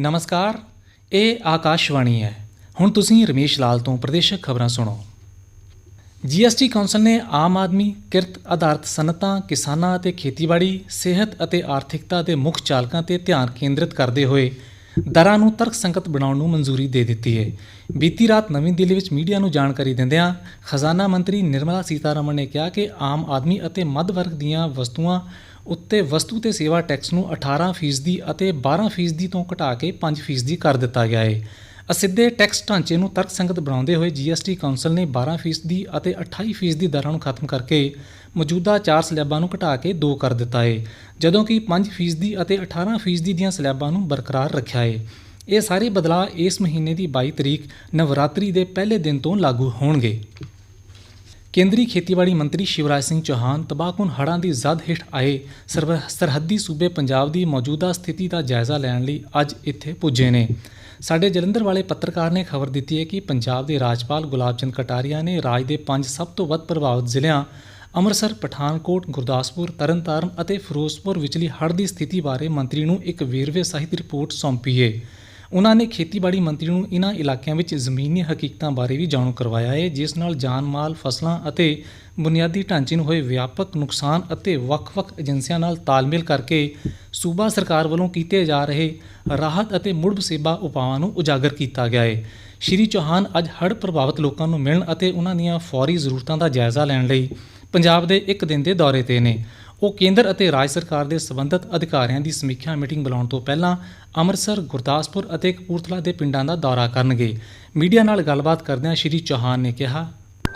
ਨਮਸਕਾਰ, ਇਹ ਆਕਾਸ਼ਵਾਣੀ ਹੈ। ਹੁਣ ਤੁਸੀਂ ਰਮੇਸ਼ ਲਾਲ ਤੋਂ ਪ੍ਰਦੇਸ਼ਕ ਖਬਰਾਂ ਸੁਣੋ। ਜੀਐਸਟੀ ਕੌਂਸਲ ਨੇ ਆਮ ਆਦਮੀ, ਕਿਰਤ ਆਧਾਰਿਤ ਸਨਅਤਾਂ, ਕਿਸਾਨਾਂ ਅਤੇ ਖੇਤੀਬਾੜੀ, ਸਿਹਤ ਅਤੇ ਆਰਥਿਕਤਾ ਦੇ ਮੁੱਖ ਚਾਲਕਾਂ ਤੇ ਧਿਆਨ ਕੇਂਦਰਿਤ ਕਰਦੇ ਹੋਏ ਦਰਾਂ ਨੂੰ ਤਰਕਸੰਗਤ ਬਣਾਉਣ ਨੂੰ ਮਨਜ਼ੂਰੀ ਦੇ ਦਿੱਤੀ ਹੈ। ਬੀਤੀ ਰਾਤ ਨਵੀਂ ਦਿੱਲੀ ਵਿੱਚ ਮੀਡੀਆ ਨੂੰ ਜਾਣਕਾਰੀ ਦਿੰਦਿਆਂ ਖਜ਼ਾਨਾ ਮੰਤਰੀ ਨਿਰਮਲਾ ਸੀਤਾਰਮਣ ਨੇ ਕਿਹਾ ਕਿ ਆਮ ਆਦਮੀ ਅਤੇ ਮੱਧ ਵਰਗ ਦੀਆਂ ਵਸਤੂਆਂ ਉੱਤੇ ਵਸਤੂ ਤੇ ਸੇਵਾ ਟੈਕਸ ਨੂੰ 18% ਅਤੇ 12% ਤੋਂ ਘਟਾ ਕੇ 5% ਕਰ ਦਿੱਤਾ ਗਿਆ ਹੈ ਅਸਿੱਧੇ ਟੈਕਸ ਢਾਂਚੇ ਨੂੰ ਤਰਕਸੰਗਤ ਬਣਾਉਂਦੇ ਹੋਏ ਜੀਐਸਟੀ ਕੌਂਸਲ ਨੇ 12% ਅਤੇ 28% ਦੀ ਦਰਾਂ ਨੂੰ ਖਤਮ ਕਰਕੇ ਮੌਜੂਦਾ ਚਾਰ ਸਲੈਬਾਂ ਨੂੰ ਘਟਾ ਕੇ ਦੋ ਕਰ ਦਿੱਤਾ ਹੈ ਜਦੋਂ ਕਿ 5% ਅਤੇ 18% ਦੀਆਂ ਸਲੈਬਾਂ ਨੂੰ ਬਰਕਰਾਰ ਰੱਖਿਆ ਹੈ ਇਹ ਸਾਰੇ ਬਦਲਾਅ ਇਸ ਮਹੀਨੇ ਦੀ 22 ਤਰੀਕ ਨਵਰਾਤਰੀ ਦੇ ਪਹਿਲੇ ਦਿਨ ਤੋਂ ਲਾਗੂ ਹੋਣਗੇ। ਕੇਂਦਰੀ ਖੇਤੀਬਾੜੀ ਮੰਤਰੀ ਸ਼ਿਵਰਾਜ ਸਿੰਘ ਚੌਹਾਨ ਤਬਾਹਕੁਨ ਹੜ੍ਹਾਂ ਦੀ ਜ਼ਦ ਹੇਠ ਆਏ ਸਰਵ- ਸਰਹੱਦੀ ਸੂਬੇ ਪੰਜਾਬ ਦੀ ਮੌਜੂਦਾ ਸਥਿਤੀ ਦਾ ਜਾਇਜ਼ਾ ਲੈਣ ਲਈ ਅੱਜ ਇੱਥੇ ਪੁੱਜੇ ਨੇ। ਸਾਡੇ ਜਲੰਧਰ ਵਾਲੇ ਪੱਤਰਕਾਰ ਨੇ ਖਬਰ ਦਿੱਤੀ ਹੈ ਕਿ ਪੰਜਾਬ ਦੇ ਰਾਜਪਾਲ ਗੁਲਾਬ ਚੰਦ ਕਟਾਰੀਆ ਨੇ ਰਾਜ ਦੇ ਪੰਜ ਸਭ ਤੋਂ ਵੱਧ ਪ੍ਰਭਾਵਿਤ ਜ਼ਿਲ੍ਹਿਆਂ ਅੰਮ੍ਰਿਤਸਰ, ਪਠਾਨਕੋਟ, ਗੁਰਦਾਸਪੁਰ, ਤਰਨਤਾਰਨ ਅਤੇ ਫਿਰੋਜ਼ਪੁਰ ਵਿਚਲੀ ਹੜ੍ਹ ਦੀ ਸਥਿਤੀ ਬਾਰੇ ਮੰਤਰੀ ਨੂੰ ਇੱਕ ਵੇਰਵੇ ਸਹਿਤ ਰਿਪੋਰਟ ਸੌਂਪੀ ਹੈ ਉਹਨਾਂ ਨੇ ਖੇਤੀਬਾੜੀ ਮੰਤਰੀ ਨੂੰ ਇਹਨਾਂ ਇਲਾਕਿਆਂ ਵਿੱਚ ਜ਼ਮੀਨੀ ਹਕੀਕਤਾਂ ਬਾਰੇ ਵੀ ਜਾਣੂ ਕਰਵਾਇਆ ਹੈ, ਜਿਸ ਨਾਲ ਜਾਨ ਮਾਲ, ਫਸਲਾਂ ਅਤੇ ਬੁਨਿਆਦੀ ਢਾਂਚੇ ਨੂੰ ਹੋਏ ਵਿਆਪਕ ਨੁਕਸਾਨ ਅਤੇ ਵੱਖ-ਵੱਖ ਏਜੰਸੀਆਂ ਨਾਲ ਤਾਲਮੇਲ ਕਰਕੇ ਸੂਬਾ ਸਰਕਾਰ ਵੱਲੋਂ ਕੀਤੇ ਜਾ ਰਹੇ ਰਾਹਤ ਅਤੇ ਮੁੜ ਵਸੇਬਾ ਉਪਾਵਾਂ ਨੂੰ ਉਜਾਗਰ ਕੀਤਾ ਗਿਆ ਹੈ। ਸ਼੍ਰੀ ਚੌਹਾਨ ਅੱਜ ਹੜ੍ਹ ਪ੍ਰਭਾਵਿਤ ਲੋਕਾਂ ਨੂੰ ਮਿਲਣ ਅਤੇ ਉਹਨਾਂ ਦੀਆਂ ਫੌਰੀ ਜ਼ਰੂਰਤਾਂ ਦਾ ਜਾਇਜ਼ਾ ਲੈਣ ਲਈ ਪੰਜਾਬ ਦੇ ਇੱਕ ਦਿਨ ਦੇ ਦੌਰੇ ਤੇ ਨੇ। ਉਹ ਕੇਂਦਰ ਅਤੇ ਰਾਜ ਸਰਕਾਰ ਦੇ ਸੰਬੰਧਿਤ ਅਧਿਕਾਰੀਆਂ ਦੀ ਸਮੀਖਿਆ ਮੀਟਿੰਗ ਬੁਲਾਉਣ ਤੋਂ ਪਹਿਲਾਂ ਅੰਮ੍ਰਿਤਸਰ ਗੁਰਦਾਸਪੁਰ ਅਤੇ ਕਪੂਰਥਲਾ ਦੇ ਪਿੰਡਾਂ ਦਾ ਦੌਰਾ ਕਰਨਗੇ ਮੀਡੀਆ ਨਾਲ ਗੱਲਬਾਤ ਕਰਦਿਆਂ ਸ਼੍ਰੀ ਚੌਹਾਨ ਨੇ ਕਿਹਾ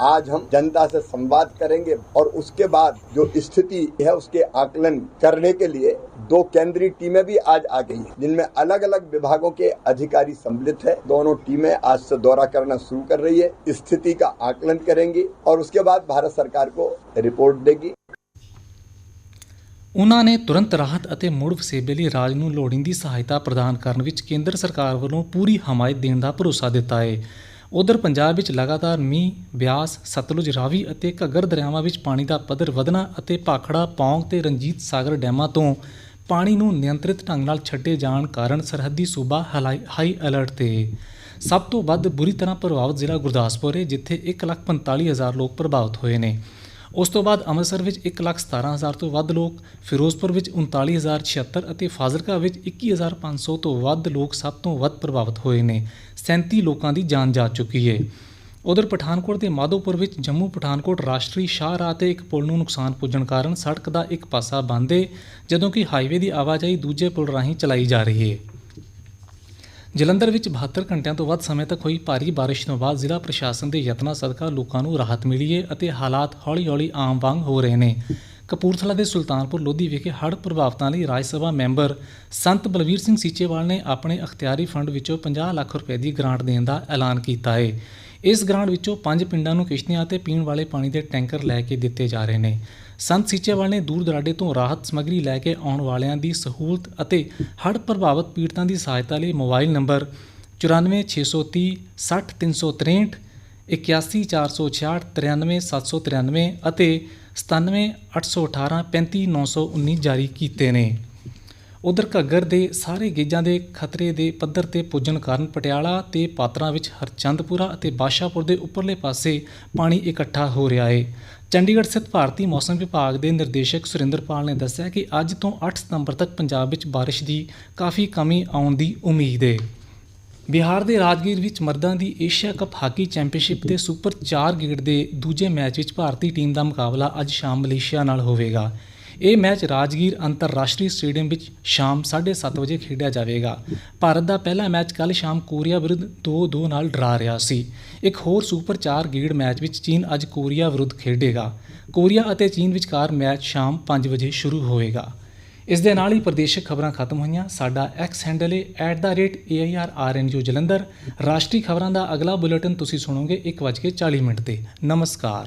आज हम जनता से संवाद करेंगे और उसके बाद जो स्थिति है उसके आकलन करने के लिए दो केंद्रीय टीमें भी आज आ गई हैं जिनमें अलग अलग विभागों के अधिकारी सम्मिलित है दोनों टीमें आज से दौरा करना शुरू कर रही है स्थिति का आकलन करेंगी और उसके बाद भारत सरकार को रिपोर्ट देगी ਉਨ੍ਹਾਂ ਨੇ ਤੁਰੰਤ ਰਾਹਤ ਅਤੇ ਮੁੜ ਵਸੇਬੇ ਲਈ ਰਾਜ ਨੂੰ ਲੋੜੀਂਦੀ ਸਹਾਇਤਾ ਪ੍ਰਦਾਨ ਕਰਨ ਵਿੱਚ ਕੇਂਦਰ ਸਰਕਾਰ ਵੱਲੋਂ ਪੂਰੀ ਹਮਾਇਤ ਦੇਣ ਦਾ ਭਰੋਸਾ ਦਿੱਤਾ ਹੈ। ਉਧਰ ਪੰਜਾਬ ਵਿੱਚ ਲਗਾਤਾਰ ਮੀਂਹ ਬਿਆਸ ਸਤਲੁਜ ਰਾਵੀ ਅਤੇ ਘੱਗਰ ਦਰਿਆਵਾਂ ਵਿੱਚ ਪਾਣੀ ਦਾ ਪੱਧਰ ਵਧਣਾ ਅਤੇ ਭਾਖੜਾ ਪੌਂਗ ਤੇ ਰਣਜੀਤ ਸਾਗਰ ਡੈਮਾਂ ਤੋਂ ਪਾਣੀ ਨੂੰ ਨਿਯੰਤਰਿਤ ਢੰਗ ਨਾਲ ਛੱਡੇ ਜਾਣ ਕਾਰਨ ਸਰਹੱਦੀ ਸੂਬਾ ਹਲਾਈ- ਹਾਈ ਅਲਰਟ ਤੇ। ਸਭ ਤੋਂ ਵੱਧ ਬੁਰੀ ਤਰ੍ਹਾਂ ਪ੍ਰਭਾਵਿਤ ਜ਼ਿਲ੍ਹਾ ਗੁਰਦਾਸਪੁਰ ਹੈ ਜਿੱਥੇ 1,45,000 ਲੋਕ ਪ੍ਰਭਾਵਿਤ ਹੋਏ ਨੇ। ਉਸ ਤੋਂ ਬਾਅਦ ਅੰਮ੍ਰਿਤਸਰ ਵਿੱਚ 1,17,000 ਤੋਂ ਵੱਧ ਲੋਕ ਫਿਰੋਜ਼ਪੁਰ ਵਿੱਚ 39,076 ਅਤੇ ਫਾਜ਼ਿਲਕਾ ਵਿੱਚ 21,500 ਤੋਂ ਵੱਧ ਲੋਕ ਸਭ ਤੋਂ ਵੱਧ ਪ੍ਰਭਾਵਿਤ ਹੋਏ ਨੇ। 37 ਲੋਕਾਂ ਦੀ ਜਾਨ ਜਾ ਚੁੱਕੀ ਹੈ ਉਧਰ ਪਠਾਨਕੋਟ ਦੇ ਮਾਧੋਪੁਰ ਵਿੱਚ ਜੰਮੂ ਪਠਾਨਕੋਟ ਰਾਸ਼ਟਰੀ ਸ਼ਾਹ ਰਾਹ ਤੇ ਇੱਕ ਪੁਲ ਨੂੰ ਨੁਕਸਾਨ ਪੁੱਜਣ ਕਾਰਨ ਸੜਕ ਦਾ ਇੱਕ ਪਾਸਾ ਬੰਦ ਹੈ ਜਦੋਂ ਕਿ ਹਾਈਵੇ ਦੀ ਆਵਾਜਾਈ ਦੂਜੇ ਪੁਲ ਰਾਹੀਂ ਚਲਾਈ ਜਾ ਰਹੀ ਹੈ ਜਲੰਧਰ ਵਿੱਚ 72 ਘੰਟਿਆਂ ਤੋਂ ਵੱਧ ਸਮੇਂ ਤੱਕ ਹੋਈ ਭਾਰੀ ਬਾਰਿਸ਼ ਤੋਂ ਬਾਅਦ ਜ਼ਿਲ੍ਹਾ ਪ੍ਰਸ਼ਾਸਨ ਦੇ ਯਤਨਾਂ ਸਦਕਾ ਲੋਕਾਂ ਨੂੰ ਰਾਹਤ ਮਿਲੀ ਹੈ ਅਤੇ ਹਾਲਾਤ ਹੌਲੀ-ਹੌਲੀ ਆਮ ਵਾਂਗ ਹੋ ਰਹੇ ਨੇ। ਕਪੂਰਥਲਾ ਦੇ ਸੁਲਤਾਨਪੁਰ ਲੋਧੀ ਵਿਖੇ ਹੜ੍ਹ ਪ੍ਰਭਾਵਿਤਾਂ ਲਈ ਰਾਜ ਸਭਾ ਮੈਂਬਰ ਸੰਤ ਬਲਵੀਰ ਸਿੰਘ ਸੀਚੇਵਾਲ ਨੇ ਆਪਣੇ ਅਖਤਿਆਰੀ ਫੰਡ ਵਿੱਚੋਂ 50 ਲੱਖ ਰੁਪਏ ਦੀ ਗ੍ਰਾਂਟ ਦੇਣ ਦਾ ਐਲਾਨ ਕੀਤਾ ਹੈ ਇਸ ਗ੍ਰਾਂਟ ਵਿੱਚੋਂ ਪੰਜ ਪਿੰਡਾਂ ਨੂੰ ਕਿਸ਼ਤੀਆਂ ਅਤੇ ਪੀਣ ਵਾਲੇ ਪਾਣੀ ਦੇ ਟੈਂਕਰ ਲੈ ਕੇ ਦਿੱਤੇ ਜਾ ਰਹੇ ਨੇ। ਸੰਤ ਸੀਚੇਵਾਲ ਨੇ ਦੂਰ ਦਰਾਡੇ ਤੋਂ ਰਾਹਤ ਸਮੱਗਰੀ ਲੈ ਕੇ ਆਉਣ ਵਾਲਿਆਂ ਦੀ ਸਹੂਲਤ ਅਤੇ ਹੜ੍ਹ ਪ੍ਰਭਾਵਿਤ ਪੀੜਤਾਂ ਦੀ ਸਹਾਇਤਾ ਲਈ ਮੋਬਾਈਲ ਨੰਬਰ 94630 60363 81466 93793 ਅਤੇ 97818 35919 ਜਾਰੀ ਕੀਤੇ ਨੇ। ਉਧਰ ਘੱਗਰ ਦੇ ਸਾਰੇ ਗੇਜਾਂ ਦੇ ਖਤਰੇ ਦੇ ਪੱਧਰ ਤੇ ਪੁੱਜਣ ਕਾਰਨ ਪਟਿਆਲਾ ਤੇ ਪਾਤਰਾਂ ਵਿੱਚ ਹਰਚੰਦਪੁਰਾ ਅਤੇ ਬਾਸ਼ਾਪੁਰ ਦੇ ਉੱਪਰਲੇ ਪਾਸੇ ਪਾਣੀ ਇਕੱਠਾ ਹੋ ਰਿਹਾ ਹੈ ਚੰਡੀਗੜ੍ਹ ਸਥਿਤ ਭਾਰਤੀ ਮੌਸਮ ਵਿਭਾਗ ਦੇ ਨਿਰਦੇਸ਼ਕ ਸੁਰਿੰਦਰਪਾਲ ਨੇ ਦੱਸਿਆ ਕਿ ਅੱਜ ਤੋਂ 8 ਸਤੰਬਰ ਤੱਕ ਪੰਜਾਬ ਵਿੱਚ ਬਾਰਿਸ਼ ਦੀ ਕਾਫੀ ਕਮੀ ਆਉਣ ਦੀ ਉਮੀਦ ਹੈ ਬਿਹਾਰ ਦੇ ਰਾਜਗੀਰ ਵਿੱਚ ਮਰਦਾਂ ਦੀ ਏਸ਼ੀਆ ਕੱਪ ਹਾਕੀ ਚੈਂਪੀਅਨਸ਼ਿਪ ਦੇ ਸੁਪਰ 4 ਗੇੜ ਦੇ ਦੂਜੇ ਮੈਚ ਵਿੱਚ ਭਾਰਤੀ ਟੀਮ ਦਾ ਮੁਕਾਬਲਾ ਅੱਜ ਸ਼ਾਮ ਮਲੇਸ਼ੀਆ ਨਾਲ ਹੋਵੇਗਾ। ਇਹ ਮੈਚ ਰਾਜਗੀਰ ਅੰਤਰਰਾਸ਼ਟਰੀ ਸਟੇਡੀਅਮ ਵਿੱਚ ਸ਼ਾਮ 7:30 ਵਜੇ ਖੇਡਿਆ ਜਾਵੇਗਾ। ਭਾਰਤ ਦਾ ਪਹਿਲਾ ਮੈਚ ਕੱਲ ਸ਼ਾਮ ਕੋਰੀਆ ਵਿਰੁੱਧ 2-2 ਨਾਲ ਡਰਾ ਰਿਹਾ ਸੀ। ਇੱਕ ਹੋਰ ਸੁਪਰ 4 ਗੇੜ ਮੈਚ ਵਿੱਚ ਚੀਨ ਅੱਜ ਕੋਰੀਆ ਵਿਰੁੱਧ ਖੇਡੇਗਾ। ਕੋਰੀਆ ਅਤੇ ਚੀਨ ਵਿਚਕਾਰ ਮੈਚ ਸ਼ਾਮ 5 ਵਜੇ ਸ਼ੁਰੂ ਹੋਵੇਗਾ। ਇਸ ਦੇ ਨਾਲ ਹੀ ਪ੍ਰਦੇਸ਼ਕ ਖਬਰਾਂ ਖਤਮ ਹੋਈਆਂ। ਸਾਡਾ ਐਕਸ ਹੈਂਡਲ ਹੈ @airrnu ਜਲੰਧਰ। ਰਾਸ਼ਟਰੀ ਖਬਰਾਂ ਦਾ ਅਗਲਾ ਬੁਲੇਟਿਨ ਤੁਸੀਂ ਸੁਣੋਗੇ 1:40 ਮਿੰਟ ਤੇ। ਨਮਸਕਾਰ।